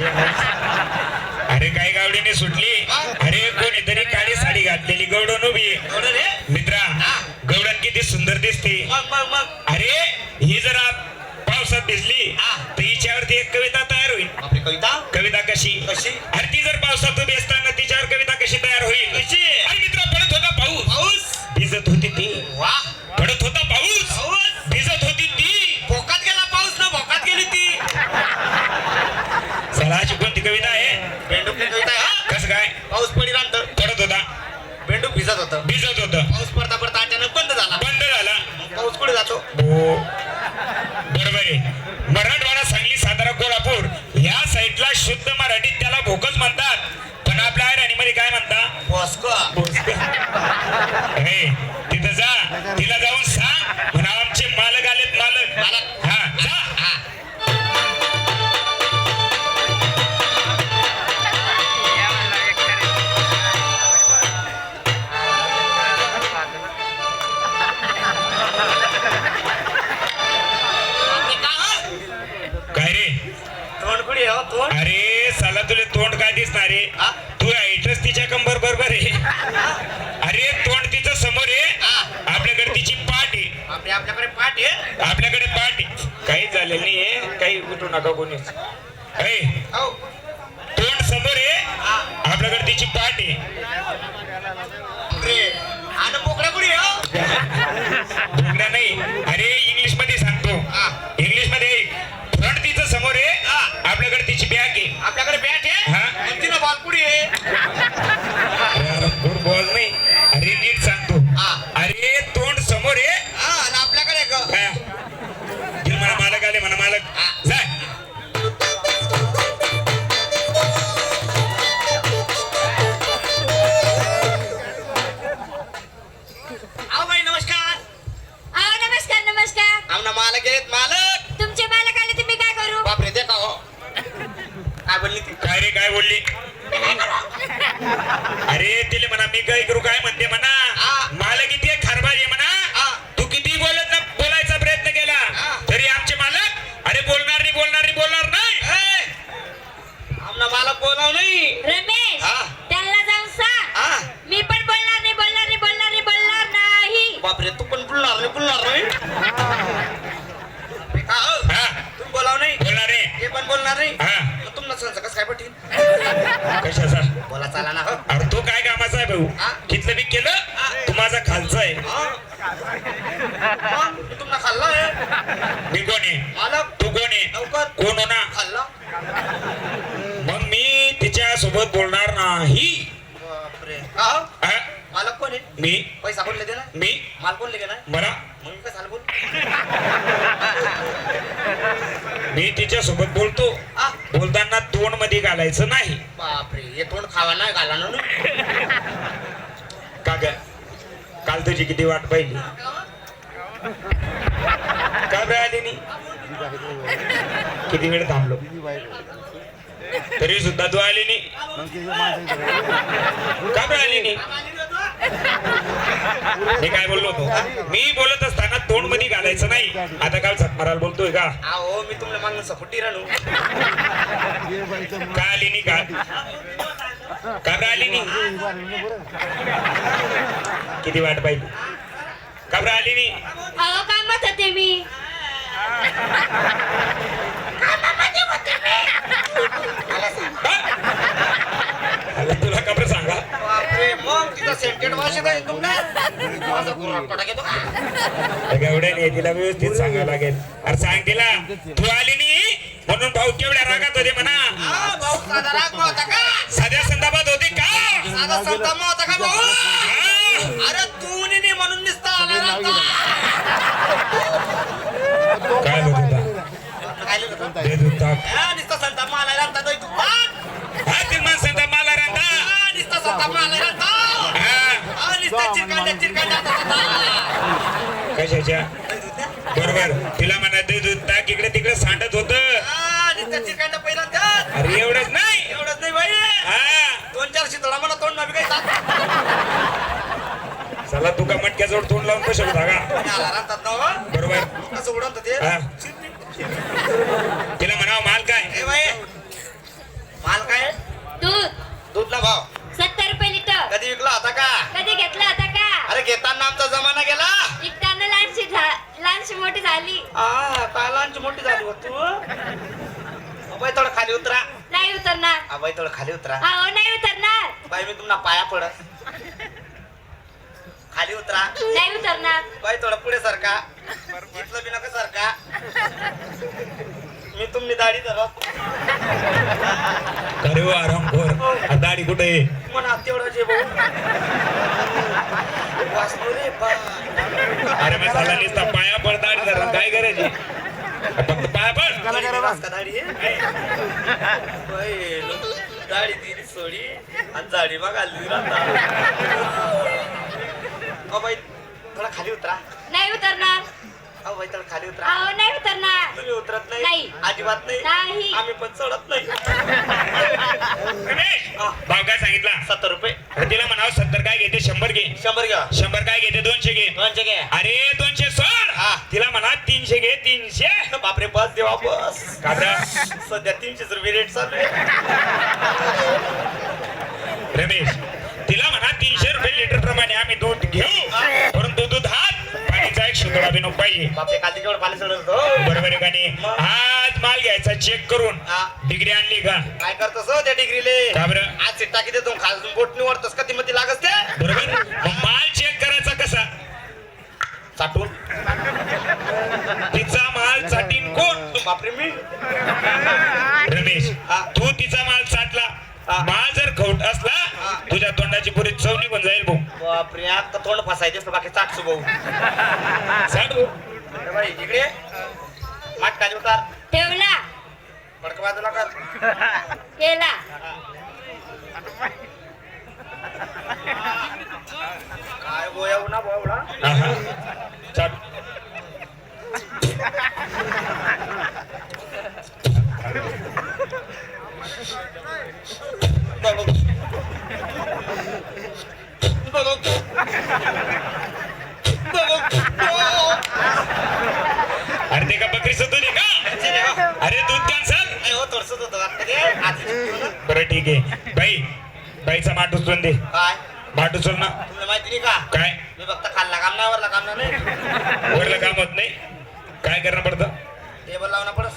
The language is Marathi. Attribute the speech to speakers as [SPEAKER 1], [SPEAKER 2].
[SPEAKER 1] अरे काय गावडीने सुटली? अरे कोणीतरी काळी साडी घातलेली गवडण उभी मित्रा गवडण किती सुंदर दिसते. अरे ही जरा पावसात भिजली. तर हिच्यावरती एक कविता तयार होईल.
[SPEAKER 2] कविता?
[SPEAKER 1] कविता कशी?
[SPEAKER 2] कशी?
[SPEAKER 1] अरे ती जर पावसात कोणती कविता आहे.
[SPEAKER 2] बेंडूक कविता आहे, हा
[SPEAKER 1] कसं काय?
[SPEAKER 2] पाऊस पडी राहतं
[SPEAKER 1] पडत होता.
[SPEAKER 2] बेंडूक भिजत होतं.
[SPEAKER 1] भिजत
[SPEAKER 2] तोंड कुठे आहे, हो? तोंड?
[SPEAKER 1] अरे साला तुले तोंड काय दिसणार रे
[SPEAKER 2] हा?
[SPEAKER 1] तू ऐकलंस तिच्या कंबर बरोबर आहे. अरे तोंड तिचं समोर आहे.
[SPEAKER 2] हा.
[SPEAKER 1] आपल्याकडे तिची पाठ आहे.
[SPEAKER 2] आपली आपल्याकडे पाठ आहे?
[SPEAKER 1] आपल्याकडे पाठ आहे. काही झालेलं नाहीये काही उठू नका कोणीच ऐ,
[SPEAKER 2] हो.
[SPEAKER 1] तोंड समोर आहे.
[SPEAKER 2] हा.
[SPEAKER 1] आपल्याकडे तिची पाठ आहे.
[SPEAKER 2] रे आणि बोकड्या कुठे आहे, हो?
[SPEAKER 1] अरे तिले म्हणा मी काय करू काय म्हणते म्हणा
[SPEAKER 2] हा.
[SPEAKER 1] मालक इथे खरबाज आहे म्हणा
[SPEAKER 2] हा.
[SPEAKER 1] तू किती बोलत ना बोलायचा प्रयत्न केला
[SPEAKER 2] हा.
[SPEAKER 1] तरी आमचे मालक अरे बोलणार नाही बोलणार नाही बोलणार नाही
[SPEAKER 2] ए! आमना मालक बोलाव नाही
[SPEAKER 3] रमेश
[SPEAKER 2] हा.
[SPEAKER 3] त्यांना जाऊन सांग
[SPEAKER 2] हा
[SPEAKER 3] मी पण बोलणार नाही बोलणार नाही बोलणार नाही बोलणार नाही
[SPEAKER 2] बापरे तू पण बोलणार नाही बोलणार नाही बापरे, का हो?
[SPEAKER 1] हा
[SPEAKER 2] तुम्ही बोलाव नाही
[SPEAKER 1] बोलणार रे
[SPEAKER 2] ते पण बोलणार नाही
[SPEAKER 1] हा
[SPEAKER 2] मग तुम्हाला संस कसं काय पटील
[SPEAKER 1] कशाचा
[SPEAKER 2] बोला चाला ना हो
[SPEAKER 1] अरे तू काय
[SPEAKER 2] करू
[SPEAKER 1] तिथलं मी केलं तू माझा खालचा आहे
[SPEAKER 2] तुमचा खाल्ला आहे?
[SPEAKER 1] मी तू
[SPEAKER 2] लवकर
[SPEAKER 1] कोण ना
[SPEAKER 2] खाल्ला
[SPEAKER 1] मग मी तिच्या सोबत बोलणार नाही
[SPEAKER 2] बापरे का हो?
[SPEAKER 1] हा?
[SPEAKER 2] मालक कोण आहे
[SPEAKER 1] मी
[SPEAKER 2] पैसा कोण लेते ना.
[SPEAKER 1] मी
[SPEAKER 2] माल कोण लेके ना?
[SPEAKER 1] मला
[SPEAKER 2] मग मी काय झालं बोल?
[SPEAKER 1] मी तिच्या सोबत बोलतो.
[SPEAKER 2] हा
[SPEAKER 1] बोलताना तोंडमध्ये घालायचं नाही.
[SPEAKER 2] बापरे हे तोंड खावा नाही घाला ना
[SPEAKER 1] का ग? काल तुझी किती वाट पाहिली? का बरं आली नाही किती वेळ थांबलो? तरी सुद्धा तू आली नाही का बरं आली नाही मी काय बोललो होतो? मी बोलत असताना तोंडमध्ये घालायचं नाही. आता काल मारायला बोलतोय का?
[SPEAKER 2] अहो मी तुम्हाला मागून सपोर्टी राहू
[SPEAKER 1] का आली नाही का का बरं आली नाही किती वाट पाहिली का बरं आली नाही
[SPEAKER 3] अहो कामात होते मी
[SPEAKER 1] अरे तुला का बरं सांगा
[SPEAKER 2] बापरे सेंटेड भाषेत आहे
[SPEAKER 1] एवढ्या नाही तिला व्यवस्थित सांगावं लागेल. अरे सांग तिला तू आली नाही? म्हणून भाऊ केवढ्या रागात होते म्हणा.
[SPEAKER 2] भाऊ साधा राग होता का?
[SPEAKER 1] साध्या संदर्भात होते का?
[SPEAKER 2] साधा संताप होता का भाऊ?
[SPEAKER 1] हा?
[SPEAKER 2] अरे तू नाही म्हणून निसता आला राहता.
[SPEAKER 1] काय होत होता?
[SPEAKER 2] काय लिहिलं होतं?
[SPEAKER 1] कशाच्या बरोबर. तिला म्हणा देत होता इकडे तिकडे. सांडत होत. अरे एवढंच नाही.
[SPEAKER 2] एवढंच नाही बाई.
[SPEAKER 1] हा.
[SPEAKER 2] दोन चार शितळा मला तोंड काही जात
[SPEAKER 1] चला तुका मटक्याजवळ तोंड लावून कशा होता का. बरोबर.
[SPEAKER 2] असं उडवतं ते
[SPEAKER 1] हा. तिला म्हणावं माल काय
[SPEAKER 2] ए बाई भाव
[SPEAKER 3] सत्तर रुपये लिटर
[SPEAKER 2] कधी विकला होता का
[SPEAKER 3] कधी घेतला होता का
[SPEAKER 2] अरे घेताना आमचा जमाना गेला
[SPEAKER 3] विकताना लहानशी झा- लहानशी मोठी झाली.
[SPEAKER 2] काय लहानची मोठी झाली हो तू. अबाई थोडं खाली उतरा.
[SPEAKER 3] नाही उतरणार.
[SPEAKER 2] अबाई थोडं खाली उतरा.
[SPEAKER 3] अहो नाही उतरणार.
[SPEAKER 2] बाई मी तुम्हाला पाया पडत. खाली उतरा.
[SPEAKER 3] नाही उतरणार.
[SPEAKER 2] बाई थोडं पुढे सरका. इथलं बी नका सरका. मी तुमनी दाढी धरत
[SPEAKER 1] अरे वा आरामखोर दाढी कुठे? आहे
[SPEAKER 2] म्हणा तेवढं जे भाऊ वाचलो रे बा
[SPEAKER 1] अरे मी झाला नुसता पाया पड दाढी धरून काय करायची? फक्त पाया पड.
[SPEAKER 2] दाढी दिली सोडी आणि दाढी बघ आली बाई थोडा खाली उतरा.
[SPEAKER 3] नाही उतरणार.
[SPEAKER 2] अहो बाई थोडं खाली उतरा.
[SPEAKER 3] अहो नाही उतरणार.
[SPEAKER 2] तुम्ही उतरत नाही.
[SPEAKER 3] नाही.
[SPEAKER 2] अजिबात नाही.
[SPEAKER 3] नाही.
[SPEAKER 2] आम्ही पण चढत नाही.
[SPEAKER 1] भाव काय सांगितला?
[SPEAKER 2] सत्तर रुपये.
[SPEAKER 1] तिला म्हणावं सत्तर काय घेते शंभर घे.
[SPEAKER 2] शंभर घ्या.
[SPEAKER 1] शंभर काय घेते दोनशे घे.
[SPEAKER 2] दोनशे घ्या.
[SPEAKER 1] अरे दोनशे सोड.
[SPEAKER 2] हा.
[SPEAKER 1] तिला म्हणा तीनशे घे तीनशे.
[SPEAKER 2] बापरे बस देवा बस.
[SPEAKER 1] काबरा
[SPEAKER 2] सध्या तीनशे रुपये रेट चालू आहे.
[SPEAKER 1] रमेश तिला म्हणा तीनशे रुपये लिटर प्रमाणे आम्ही दूध नको पाहिजे
[SPEAKER 2] बापरे कालची केवढं पाणी सोडत हो.
[SPEAKER 1] बरोबर आहे का नाही? आज माल घ्यायचा चेक करून.
[SPEAKER 2] हा.
[SPEAKER 1] डिग्री आणली का?
[SPEAKER 2] काय करतोस हो त्या डिग्रीले?
[SPEAKER 1] का बरं?
[SPEAKER 2] आज सीट टाकी देतो? खालून बोट निवडतोस का? ती मध्ये लागस ते?
[SPEAKER 1] बरोबर. मग माल चेक करायचा कसा?
[SPEAKER 2] चाटून.
[SPEAKER 1] तिचा माल चाटीन कोण?
[SPEAKER 2] बापरे मी?
[SPEAKER 1] रमेश
[SPEAKER 2] हा.
[SPEAKER 1] तू तिचा माल चाटला. माल जर खवट असला. तुझ्या तोंडाची पुरी चव
[SPEAKER 2] बापरे आता तोंड फसायचे असतं बाकी चाटसो भाऊ
[SPEAKER 1] चाट भाऊ.
[SPEAKER 2] इकडे. माठ खाली उतार
[SPEAKER 3] ठेवला.
[SPEAKER 2] फडक बाजूला कर.
[SPEAKER 3] केला.
[SPEAKER 2] काय गोया उन्हा भावडा
[SPEAKER 1] आहा. अरे ते का बकरीचं दूध आहे का? अरे दूध
[SPEAKER 2] द्या
[SPEAKER 1] बरं ठीक आहे. बाई बाईचा माठ उचलून दे. माठ उचल ना.
[SPEAKER 2] तुला माहिती नाही का?
[SPEAKER 1] काय?
[SPEAKER 2] मी फक्त खाल्ला काम नाही वरला काम नाही.
[SPEAKER 1] वरला काम होत नाही. काय करणं पडतं? टेबल लावणं पडत